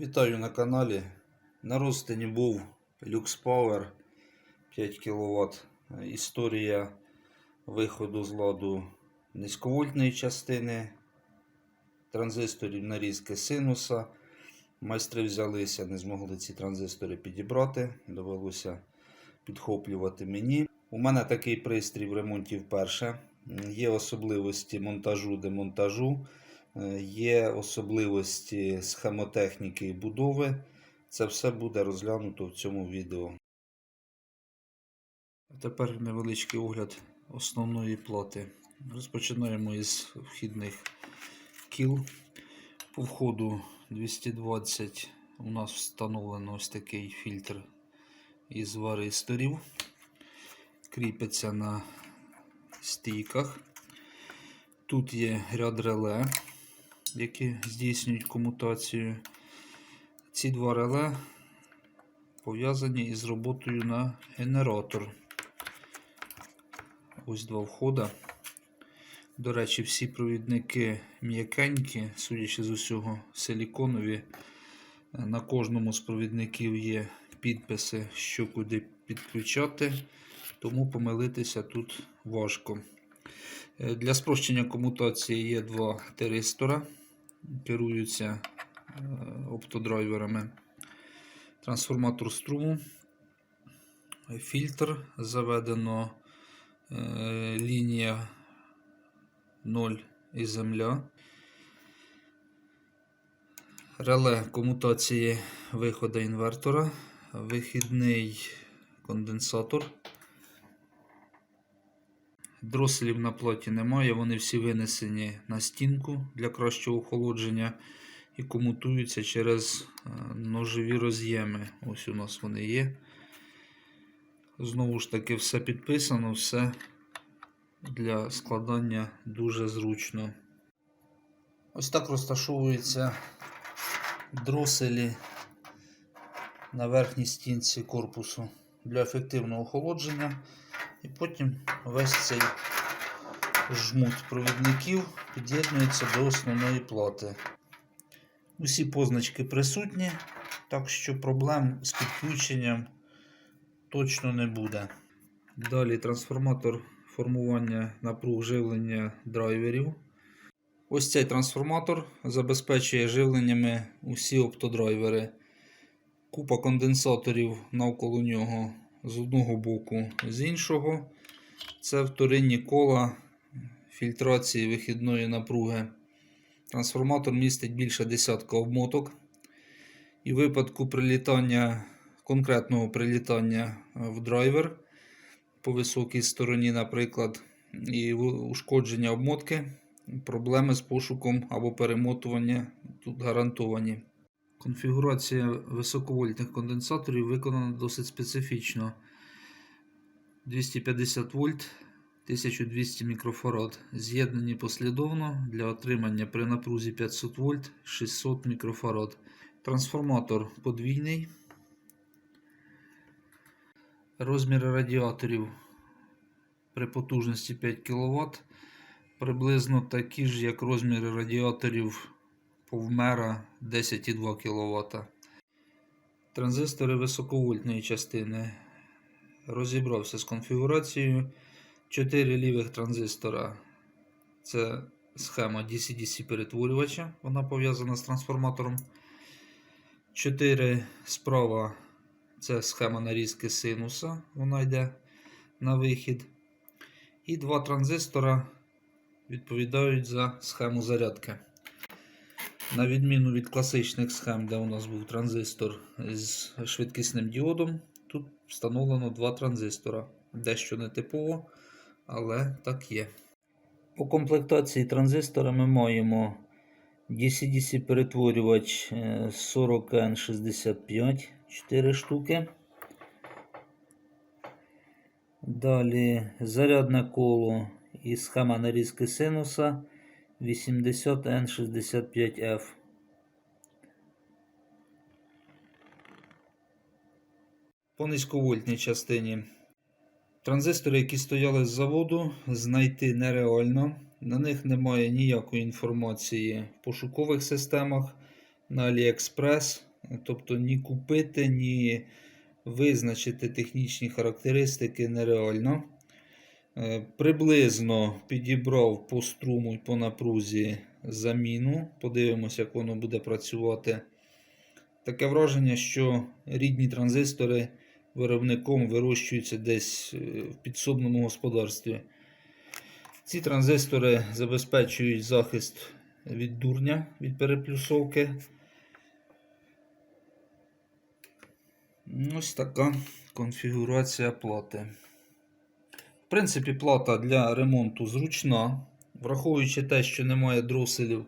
Вітаю на каналі. На розтині був Lux Power 5 кВт. Історія виходу з ладу низьковольтної частини, транзисторів нарізки синуса. Майстри взялися, не змогли ці транзистори підібрати. Довелося підхоплювати мені. У мене такий пристрій в ремонті вперше. Є особливості монтажу, демонтажу. Е, Є особливості схемотехніки і будови. Це все буде розглянуто в цьому відео. Тепер невеличкий огляд основної плати. Розпочинаємо із вхідних кіл. По входу 220 у нас встановлено ось такий фільтр із варисторів. Кріпиться на стійках. Тут є ряд реле, які здійснюють комутацію. Ці два реле пов'язані із роботою на генератор. Ось два входа. До речі, всі провідники м'якенькі, судячи з усього, силіконові. На кожному з провідників є підписи, що куди підключати, тому помилитися тут важко. Е, Для спрощення комутації є два тиристора, керуються е, оптодрайверами. Трансформатор струму, фільтр заведено е, лінія 0 і земля. Реле комутації виходу інвертора, вихідний конденсатор. Дроселів на платі немає, вони всі винесені на стінку для кращого охолодження і комутуються через е, ножові роз'єми. Ось у нас вони є. Знову ж таки, все підписано, все для складання дуже зручно. Ось так розташовуються дроселі на верхній стінці корпусу для ефективного охолодження. І потім весь цей жмут провідників під'єднується до основної плати. Усі позначки присутні, так що проблем з підключенням точно не буде. Далі трансформатор формування напруг живлення драйверів. Ось цей трансформатор забезпечує живленнями усі оптодрайвери. Купа конденсаторів навколо нього з одного боку, з іншого. Це вторинні кола фільтрації вихідної напруги. Трансформатор містить більше десятка обмоток. І в випадку прилітання, конкретного прилітання в драйвер по високій стороні, наприклад, і ушкодження обмотки, проблеми з пошуком або перемотування тут гарантовані. Конфігурація високовольтних конденсаторів виконана досить специфічно. 250 вольт 1200 мікрофарад. З'єднані послідовно для отримання при напрузі 500 вольт 600 мікрофарад. Трансформатор подвійний. Розміри радіаторів при потужності 5 кВт приблизно такі ж, як розміри радіаторів повмера 10,2 кВт. Транзистори високовольтної частини. Розібрався з конфігурацією. 4 лівих транзистора. Це схема DC-DC перетворювача, вона пов'язана з трансформатором. 4 справа це схема нарізки синуса, вона йде на вихід. І два транзистора відповідають за схему зарядки. На відміну від класичних схем, де у нас був транзистор з швидкісним діодом, тут встановлено два транзистора. Дещо нетипово, але так є. По комплектації транзистора ми маємо DC-DC перетворювач 40N65 4 штуки. Далі зарядне коло і схема нарізки синуса 80N65F. По низьковольтній частині. Транзистори, які стояли з заводу, знайти нереально. На них немає ніякої інформації в пошукових системах на AliExpress Тобто ні купити, ні визначити технічні характеристики нереально. Е, Приблизно підібрав по струму і по напрузі заміну. Подивимося, як воно буде працювати. Таке враження, що рідні транзистори виробником вирощуються десь е, в підсобному господарстві. Ці транзистори забезпечують захист від дурня, від переплюсовки. Ось така конфігурація плати. В принципі, плата для ремонту зручна. Враховуючи те, що немає дроселів,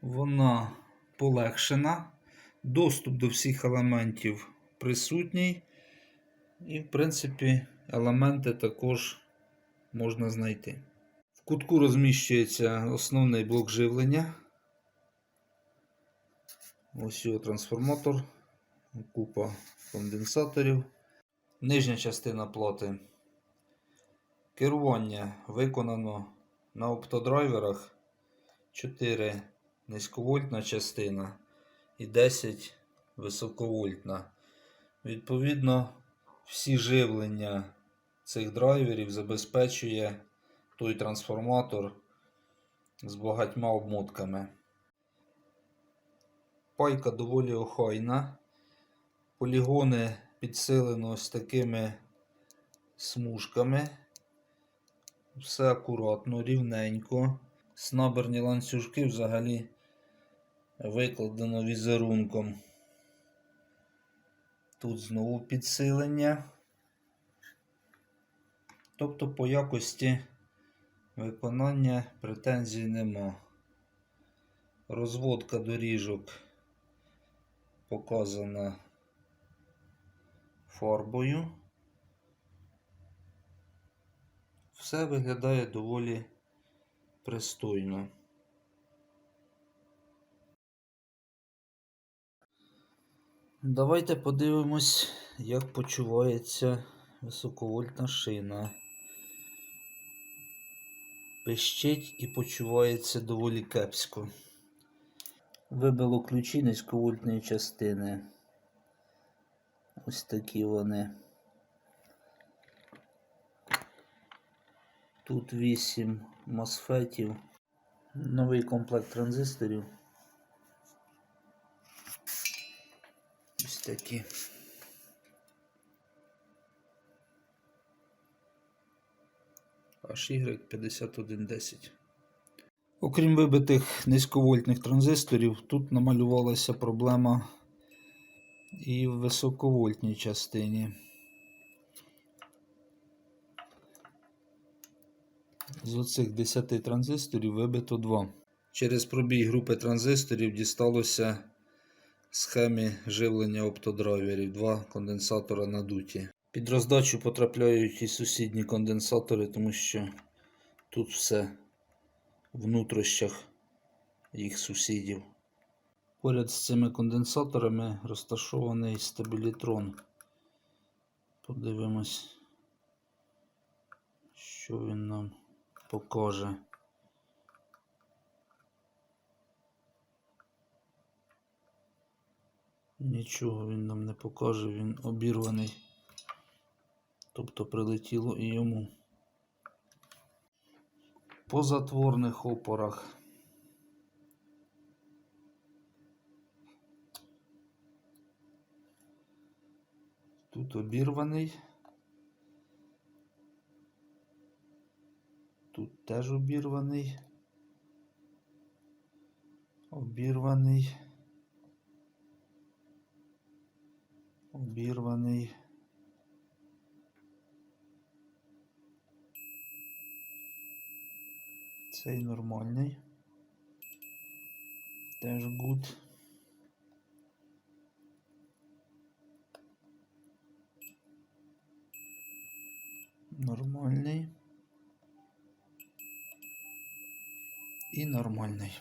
вона полегшена. Доступ до всіх елементів присутній. І, в принципі, елементи також можна знайти. В кутку розміщується основний блок живлення. Ось його трансформатор, купа конденсаторів. Нижня частина плати. Керування виконано на оптодрайверах 4 низьковольтна частина і 10 високовольтна. Відповідно, всі живлення цих драйверів забезпечує той трансформатор з багатьма обмотками. Пайка доволі охайна. Полігони підсилено ось такими смужками. Все акуратно, рівненько. Снаберні ланцюжки взагалі викладено візерунком. Тут знову підсилення. Тобто по якості виконання претензій нема. Розводка доріжок показана фарбою. Все виглядає доволі пристойно. Давайте подивимось, як почувається високовольтна шина. Пищить і почувається доволі кепсько. Вибило ключі низьковольтної частини. Ось такі вони. Тут 8 мосфетів, новий комплект транзисторів. Ось такі. HY5110. Окрім вибитих низьковольтних транзисторів, тут намалювалася проблема і в високовольтній частині. З оцих 10 транзисторів вибито 2. Через пробій групи транзисторів дісталося схемі живлення оптодрайверів. Два конденсатора надуті. Під роздачу потрапляють і сусідні конденсатори, тому що тут все в нутрощах їх сусідів. Поряд з цими конденсаторами розташований стабілітрон. Подивимось, що він нам покаже. Нічого він нам не покаже, він обірваний. Тобто прилетіло і йому. По затворних опорах. Тут обірваний. Тут теж обірваний. Обірваний. Обірваний. Цей нормальний. Теж гуд. Нормальний. І нормальний.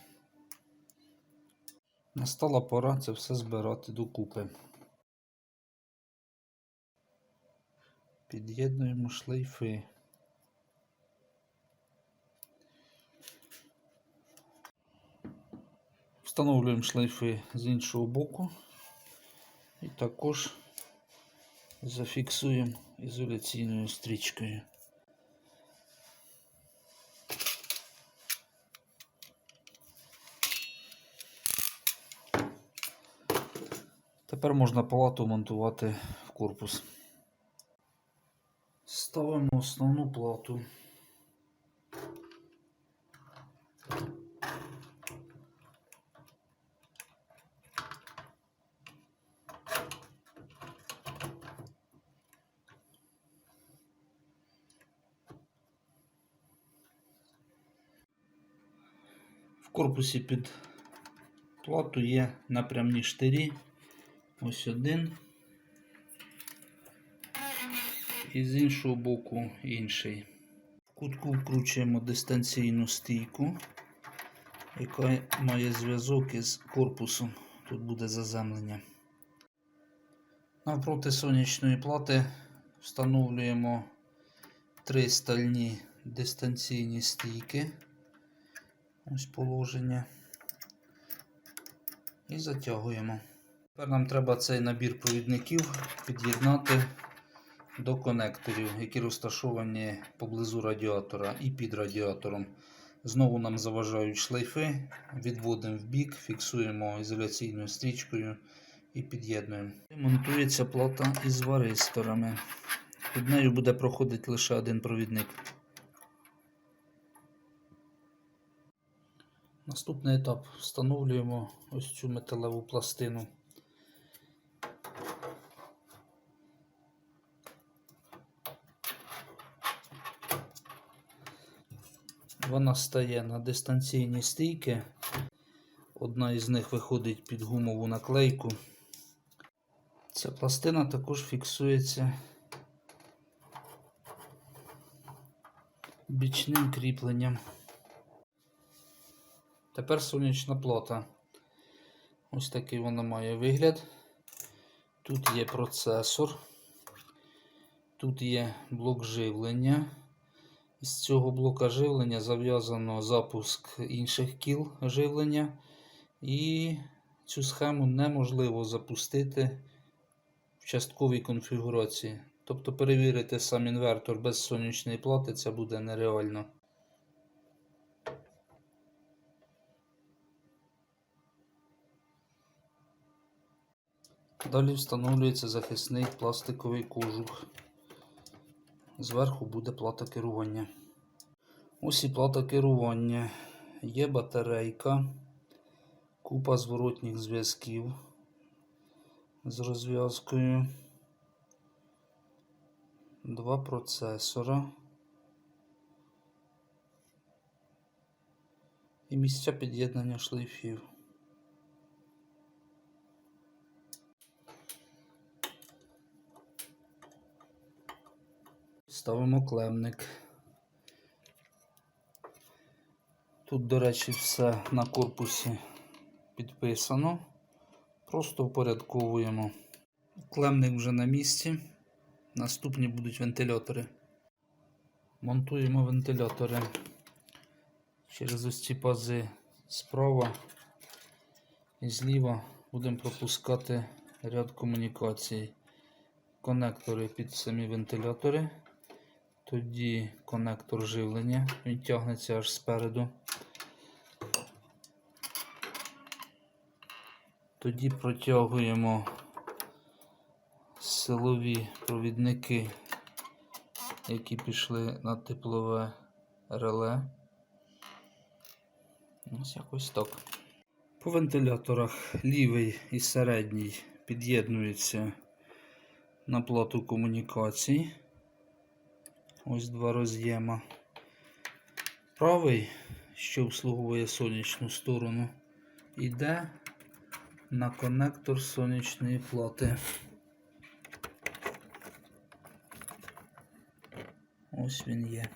Настала пора це все збирати докупи. Під'єднуємо шлейфи. Встановлюємо шлейфи з іншого боку. і також зафіксуємо ізоляційною стрічкою. Тепер можна палату монтувати в корпус. Ставимо основну плату. В корпусі під плату є напрямні штирі. Ось один. І з іншого боку інший. В кутку вкручуємо дистанційну стійку, яка має зв'язок із корпусом. Тут буде заземлення. Навпроти сонячної плати встановлюємо три стальні дистанційні стійки. Ось положення. І затягуємо. Тепер нам треба цей набір провідників під'єднати до конекторів, які розташовані поблизу радіатора і під радіатором. Знову нам заважають шлейфи, відводимо в бік, фіксуємо ізоляційною стрічкою і під'єднуємо. Монтується плата із варисторами. Під нею буде проходити лише один провідник. Наступний етап встановлюємо ось цю металеву пластину. Вона стає на дистанційні стійки. Одна із них виходить під гумову наклейку. Ця пластина також фіксується бічним кріпленням. Тепер сонячна плата. Ось такий вона має вигляд. Тут є процесор, тут є блок живлення. З цього блока живлення зав'язано запуск інших кіл живлення, і цю схему неможливо запустити в частковій конфігурації. Тобто перевірити сам інвертор без сонячної плати це буде нереально. Далі встановлюється захисний пластиковий кожух. Зверху буде плата керування. Ось і плата керування. Є батарейка, купа зворотніх зв'язків з розв'язкою, два процесора і місця під'єднання шлейфів. Ставимо клемник. Тут, до речі, все на корпусі підписано. Просто впорядковуємо. Клемник вже на місці. Наступні будуть вентилятори. Монтуємо вентилятори через ось ці пази справа і зліва будемо пропускати ряд комунікацій. Конектори під самі вентилятори. Тоді конектор живлення, він тягнеться аж спереду. Тоді протягуємо силові провідники, які пішли на теплове реле. Ось якось так. По вентиляторах лівий і середній під'єднуються на плату комунікацій. Ось два роз'єма. Правий, що обслуговує сонячну сторону, йде на конектор сонячної плати. Ось він є.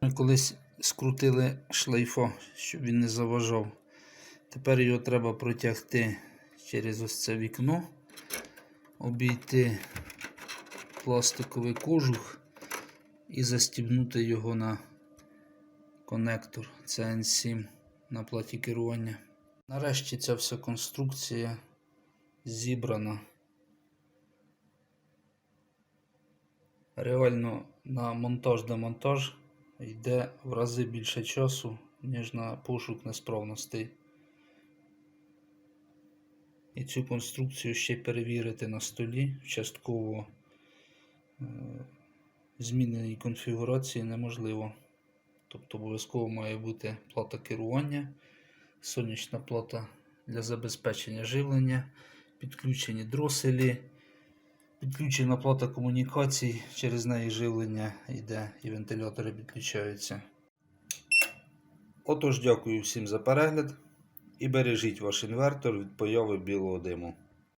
Ми колись скрутили шлейфа, щоб він не заважав. Тепер його треба протягти через ось це вікно, обійти пластиковий кожух і застібнути його на конектор CN7 на платі керування. Нарешті ця вся конструкція зібрана. Реально на монтаж-демонтаж йде в рази більше часу, ніж на пошук несправностей. І цю конструкцію ще перевірити на столі частково. Е, зміненій конфігурації неможливо. Тобто обов'язково має бути плата керування, сонячна плата для забезпечення живлення, підключені дроселі, підключена плата комунікацій, через неї живлення йде і вентилятори підключаються. Отож, дякую всім за перегляд і бережіть ваш інвертор від появи білого диму.